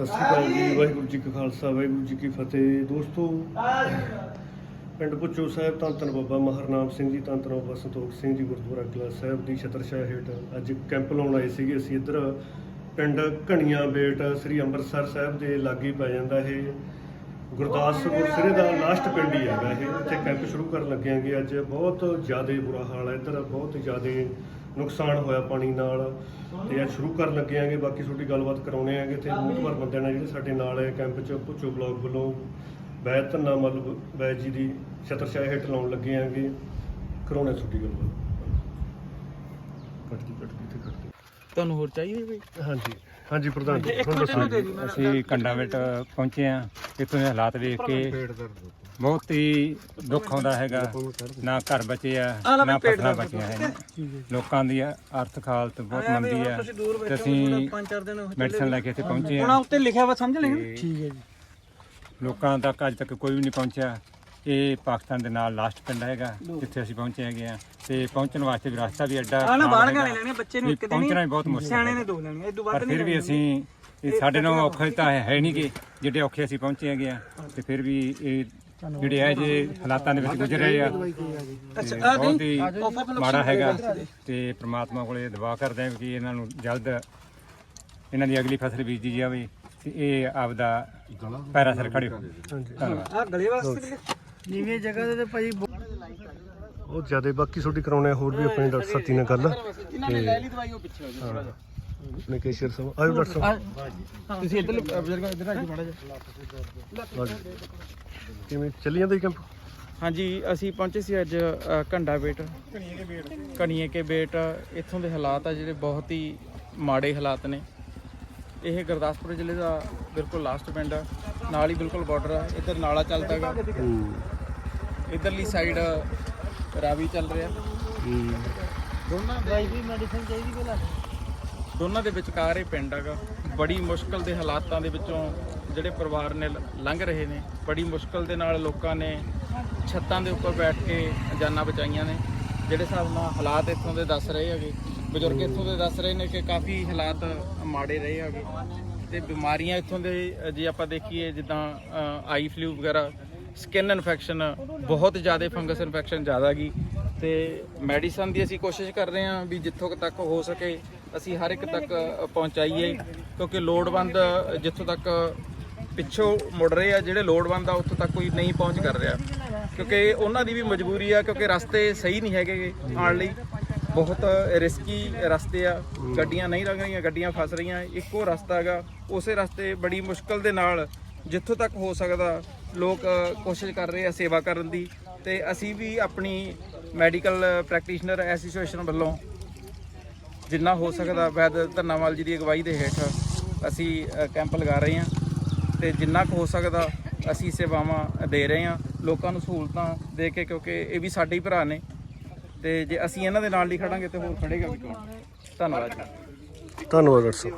ਸਤਿ ਸ਼੍ਰੀ ਅਕਾਲ ਜੀ, ਵਾਹਿਗੁਰੂ ਜੀ ਕਾ ਖਾਲਸਾ, ਵਾਹਿਗੁਰੂ ਜੀ ਕੀ ਫਤਿਹ। ਦੋਸਤੋ, ਪਿੰਡ ਪੁੱਚੋ ਸਾਹਿਬ ਧੰਨ ਧੰਨ ਬਾਬਾ ਮਹਰਨਾਮ ਸਿੰਘ ਜੀ ਧੰਨ ਧੰਨ ਬਾਬਾ ਸੰਤੋਖ ਸਿੰਘ ਜੀ, ਗੁਰਦੁਆਰਾ ਕਲਾ ਸਾਹਿਬ ਦੀ ਛਤਰਸ਼ਾਹ ਹੇਠ ਅੱਜ ਕੈਂਪ ਲਾਉਣ ਆਏ ਸੀਗੇ। ਅਸੀਂ ਇੱਧਰ ਪਿੰਡ ਘਣੀਆਂ ਬੇਟ, ਸ੍ਰੀ ਅੰਮ੍ਰਿਤਸਰ ਸਾਹਿਬ ਦੇ ਲਾਗੇ ਪੈ ਜਾਂਦਾ ਇਹ। ਗੁਰਦਾਸਪੁਰ ਸਿਰੇ ਦਾ ਲਾਸਟ ਪਿੰਡ ਹੀ ਹੈਗਾ ਇਹ। ਇੱਥੇ ਕੈਂਪ ਸ਼ੁਰੂ ਕਰਨ ਲੱਗੇ ਆਂਗੇ ਅੱਜ ਬਹੁਤ ਜ਼ਿਆਦਾ ਬੁਰਾ ਹਾਲ ਹੈ। ਇੱਧਰ ਬਹੁਤ ਜ਼ਿਆਦਾ ਨੁਕਸਾਨ ਹੋਇਆ ਪਾਣੀ ਨਾਲ ਤੇ ਅੱਜ ਸ਼ੁਰੂ ਕਰਨ ਲੱਗੇ ਆਂਗੇ ਬਾਕੀ ਤੁਹਾਡੀ ਗੱਲਬਾਤ ਕਰਾਉਣੇ ਆਂਗੇ ਤੇ ਮੁਖਬਰ ਬੰਦਿਆਂ ਨਾਲ ਜਿਹੜੇ ਸਾਡੇ ਨਾਲ ਹੈ ਕੈਂਪ 'ਚ ਪੁੱਛੋ ਬਲੌਗ ਵੱਲੋਂ ਬੈਤ ਧੰਨਾ ਮਤਲਬ ਬੈਤ ਜੀ ਦੀ ਛਤਰਛਾਇਆ ਹੇਠ ਲਾਉਣ ਲੱਗੇ ਆਂਗੇ। ਕਰਾਉਣੇ ਤੁਹਾਡੀ ਗੱਲਬਾਤ। ਕੱਟ ਦੀ ਕੱਟ ਦੀ ਤੇ ਕੱਟ ਦੀ ਤੁਹਾਨੂੰ ਹੋਰ ਚਾਹੀਦੀ ਬਈ ਹਾਂਜੀ ਹਾਂਜੀ ਪ੍ਰਧਾਨ ਜੀ ਤੁਹਾਨੂੰ ਦੱਸੋ ਜੀ। ਅਸੀਂ ਕੰਡਾਵੇਟ ਪਹੁੰਚੇ ਆ ਇੱਥੋਂ ਦੇ ਹਾਲਾਤ ਵੇਖ ਕੇ ਬਹੁਤ ਹੀ ਦੁੱਖ ਆਉਂਦਾ ਹੈਗਾ ਨਾ ਘਰ ਬਚੇ ਆ ਨਾ ਫਸਲਾਂ ਬਚੀਆਂ ਹੈ ਲੋਕਾਂ ਦੀ ਆਰਥਿਕ ਹਾਲਤ ਬਹੁਤ ਮੰਦੀ ਦੂਰ ਤੇ ਅਸੀਂ ਪੰਜ ਚਾਰ ਦਿਨ ਹੋ ਮੈਡੀਸਨ ਲੈ ਕੇ ਇੱਥੇ ਪਹੁੰਚੇ ਹੁਣ ਆ ਉੱਤੇ ਲਿਖਿਆ ਵਾ ਸਮਝ ਲੈਣਾ ਠੀਕ ਹੈ ਜੀ। ਲੋਕਾਂ ਤੱਕ ਅੱਜ ਤੱਕ ਕੋਈ ਵੀ ਨਹੀਂ ਪਹੁੰਚਿਆ। ਇਹ ਪਾਕਿਸਤਾਨ ਦੇ ਨਾਲ ਲਾਸਟ ਪਿੰਡ ਹੈਗਾ ਜਿੱਥੇ ਅਸੀਂ ਪਹੁੰਚੇ ਹੈਗੇ ਆ। ਤੇ ਪਹੁੰਚਣ ਵਾਸਤੇ ਵੀ ਰਸਤਾ ਵੀ ਐਡਾ ਆ ਨਾ ਹੈਗਾ। ਗਾਣੇ ਲੈਣੇ ਬੱਚੇ ਨੂੰ ਇੱਕ ਦਿਨ ਪਹੁੰਚਣਾ ਹੀ ਵੀ ਬਹੁਤ ਮੁਸ਼ਕਿਲ ਸਿਆਣੇ ਹੈ ਨੇ ਦੋ ਲੈਣੇ ਇਹ ਤੋਂ ਵੱਧ ਪਰ ਨਹੀਂ ਫਿਰ ਵੀ ਅਸੀਂ ਇਹ ਸਾਡੇ ਨਾਲ ਔਖੇ ਤਾਂ ਹੈ ਨਹੀਂ ਕਿ ਜਿਹੜੇ ਔਖੇ ਅਸੀਂ ਪਹੁੰਚੇ ਹੈਗੇ ਆ। ਤੇ ਫਿਰ ਵੀ ਇਹ ਜਿਹੜੇ ਹੈ ਜੇ ਹਾਲਾਤਾਂ ਦੇ ਵਿੱਚ ਗੁਜ਼ਰ ਰਹੇ ਆ ਤੇ ਬਹੁਤ ਹੀ ਮਾੜਾ ਹੈਗਾ ਤੇ ਪ੍ਰਮਾਤਮਾ ਕੋਲੇ ਦੁਆ ਕਰਦੇ ਹਾਂ ਕਿ ਇਹਨਾਂ ਨੂੰ ਜਲਦ ਇਹਨਾਂ ਦੀ ਅਗਲੀ ਫਸਲ ਬੀਜੀ ਜਾਵੇ ਤੇ ਇਹ ਆਪਦਾ ਪੈਰਾ ਸਿਰ ਖੜੇ ਹੋ ਧੰਨਵਾਦ। ਆ ਗਲੇ ਵਾਸਤੇ ਨੀਵੇਂ ਜਗ੍ਹਾ ਤੇ ਭਾਈ ਬਹੁਤ ਜ਼ਿਆਦਾ ਬਾਕੀ ਤੁਹਾਡੀ ਕਰਾਉਣੇ ਆ ਹੋਰ ਵੀ ਆਪਣੇ ਡਾਕਟਰ ਸਤੀ ਨਾਲ ਗੱਲ। ਇਹਨਾਂ ਨੇ ਲੈ ਲਈ ਦਵਾਈ ਉਹ ਪਿੱਛੇ ਹੋ ਨੇ ਕੇਸ਼ਰ ਸਾਹਿਬ ਆਇਓ ਡਾਕਟਰ ਸਾਹਿਬ। ਤੁਸੀਂ ਇੱਧਰ ਬਜ਼ੁਰਗ ਇੱਧਰ ਆ ਜੀ ਮਾੜਾ ਜਿਹਾ। ਆਜੋ। ਕਿਵੇਂ ਚੱਲੀ ਜਾਂਦਾ ਜੀ ਕੈਂਪ ਹਾਂਜੀ ਅਸੀਂ ਪਹੁੰਚੇ ਸੀ ਅੱਜ ਘੰਡਾ ਬੇਟ। ਕਣੀਏ ਕੇ ਬੇਟ। ਇੱਥੋਂ ਦੇ ਹਾਲਾਤ ਆ ਜਿਹੜੇ ਬਹੁਤ ਹੀ ਮਾੜੇ ਹਾਲਾਤ ਨੇ। ਇਹ ਗੁਰਦਾਸਪੁਰ ਜ਼ਿਲ੍ਹੇ ਦਾ ਬਿਲਕੁਲ ਲਾਸਟ ਪਿੰਡ ਆ। ਨਾਲ ਹੀ ਬਿਲਕੁਲ ਬਾਰਡਰ ਆ। ਇੱਧਰ ਨਾਲਾ ਚੱਲਦਾ ਗਾ। ਇਧਰਲੀ ਸਾਈਡ ਰਾਵੀ ਚੱਲ ਰਿਹਾ। ਦੋਨਾਂ ਦੇ ਮੈਡੀਸਨ ਚਾਹੀਦੀ ਪਹਿਲਾਂ। ਦੋਨਾਂ ਦੇ ਵਿਚਕਾਰ ਇਹ ਪਿੰਡ ਹੈਗਾ। ਬੜੀ ਮੁਸ਼ਕਲ ਦੇ ਹਾਲਾਤਾਂ ਦੇ ਵਿੱਚੋਂ ਜਿਹੜੇ ਪਰਿਵਾਰ ਨੇ ਲ- ਲੰਘ ਰਹੇ ਨੇ। ਬੜੀ ਮੁਸ਼ਕਲ ਦੇ ਨਾਲ ਲੋਕਾਂ ਨੇ ਛੱਤਾਂ ਦੇ ਉੱਪਰ ਬੈਠ ਕੇ ਜਾਨਾਂ ਬਚਾਈਆਂ ਨੇ। ਜਿਹੜੇ ਹਿਸਾਬ ਨਾਲ ਹਾਲਾਤ ਇੱਥੋਂ ਦੇ ਦੱਸ ਰਹੇ ਹੈਗੇ, ਬਜ਼ੁਰਗ ਇੱਥੋਂ ਦੇ ਦੱਸ ਰਹੇ ਨੇ ਕਿ ਕਾਫੀ ਹਾਲਾਤ ਮਾੜੇ ਰਹੇ ਹੈਗੇ। ਤੇ ਬਿਮਾਰੀਆਂ ਇੱਥੋਂ ਦੇ, ਜੇ ਆਪਾਂ ਦੇਖੀਏ ਜਿੱਦਾਂ ਆਈ ਫਲੂ ਵਗੈਰਾ, ਸਕਿਨ ਇਨਫੈਕਸ਼ਨ, ਬਹੁਤ ਜ਼ਿਆਦਾ ਫੰਗਸ ਇਨਫੈਕਸ਼ਨ ਜ਼ਿਆਦਾ ਗਈ ਤੇ ਮੈਡੀਸਨ ਦੀ ਅਸੀਂ ਕੋਸ਼ਿਸ਼ ਕਰ ਰਹੇ ਹਾਂ ਵੀ ਜਿੱਥੋਂ ਤੱਕ ਹੋ ਸਕੇ ਅਸੀਂ ਹਰ ਇੱਕ ਤੱਕ ਪਹੁੰਚਾਈਏ। ਕਿਉਂਕਿ ਲੋੜਵੰਦ ਜਿੱਥੋਂ ਤੱਕ ਪਿੱਛੋਂ ਮੁੜ ਰਹੇ ਆ ਜਿਹੜੇ ਲੋੜਵੰਦ ਆ ਉੱਥੋਂ ਤੱਕ ਕੋਈ ਨਹੀਂ ਪਹੁੰਚ ਕਰ ਰਿਹਾ। ਕਿਉਂਕਿ ਉਹਨਾਂ ਦੀ ਵੀ ਮਜਬੂਰੀ ਆ ਕਿਉਂਕਿ ਰਸਤੇ ਸਹੀ ਨਹੀਂ ਹੈਗੇ ਆਉਣ ਲਈ। ਬਹੁਤ ਰਿਸਕੀ ਰਸਤੇ ਆ। ਗੱਡੀਆਂ ਨਹੀਂ ਲੰਘ ਰਹੀਆਂ ਗੱਡੀਆਂ ਫਸ ਰਹੀਆਂ ਇੱਕੋ ਰਸਤਾ ਹੈਗਾ। ਉਸੇ ਰਸਤੇ ਬੜੀ ਮੁਸ਼ਕਲ ਦੇ ਨਾਲ ਜਿੱਥੋਂ ਤੱਕ ਹੋ ਸਕਦਾ ਲੋਕ ਕੋਸ਼ਿਸ਼ ਕਰ ਰਹੇ ਆ ਸੇਵਾ ਕਰਨ ਦੀ। ਤੇ ਅਸੀਂ ਵੀ ਆਪਣੀ ਮੈਡੀਕਲ ਪ੍ਰੈਕਟੀਸ਼ਨਰ ਐਸੋਸੀਏਸ਼ਨ ਵੱਲੋਂ ਜਿੰਨਾ ਹੋ ਸਕਦਾ, ਵੈਦ ਧੰਨਾਵਾਲ ਜੀ ਦੀ ਅਗਵਾਈ ਦੇ ਹੇਠ ਅਸੀਂ ਕੈਂਪ ਲਗਾ ਰਹੇ ਹਾਂ ਤੇ ਜਿੰਨਾ ਕੁ ਹੋ ਸਕਦਾ, ਅਸੀਂ ਸੇਵਾਵਾਂ ਦੇ ਰਹੇ ਹਾਂ। ਲੋਕਾਂ ਨੂੰ ਸਹੂਲਤਾਂ ਦੇ ਕੇ, ਕਿਉਂਕਿ ਇਹ ਵੀ ਸਾਡੇ ਹੀ ਭਰਾ ਨੇ ਤੇ ਜੇ ਅਸੀਂ ਇਹਨਾਂ ਦੇ ਨਾਲ ਨਹੀਂ ਖੜਾਂਗੇ ਤੇ ਹੋਰ ਖੜੇਗਾ ਵੀ ਕੌਣ? ਧੰਨਵਾਦ ਜੀ। ਧੰਨਵਾਦ, ਡਾਕਟਰ ਸਾਹਿਬ।